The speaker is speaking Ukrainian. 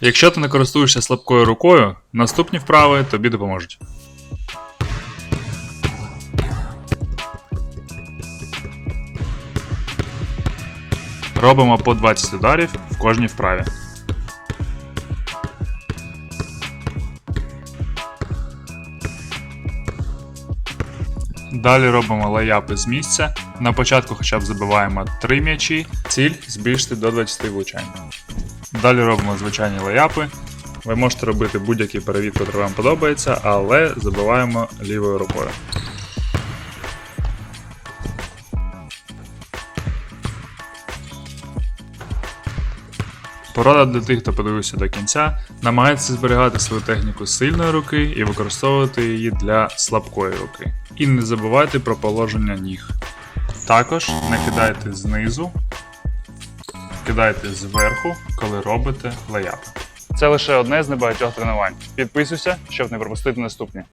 Якщо ти не користуєшся слабкою рукою, наступні вправи тобі допоможуть. Робимо по 20 ударів в кожній вправі. Далі робимо лайапи з місця. На початку хоча б забиваємо 3 м'ячі, ціль збільшити до 20 влучань. Далі робимо звичайні лайапи. Ви можете робити будь-який перевід, який вам подобається, але забиваємо лівою рукою. Порада для тих, хто подивився до кінця, намагається зберігати свою техніку сильної руки і використовувати її для слабкої руки. І не забувайте про положення ніг. Також не кидайте знизу, кидайте зверху, коли робите лаяп, Це лише одне з небагатьох тренувань. Підписуйся, щоб не пропустити наступні.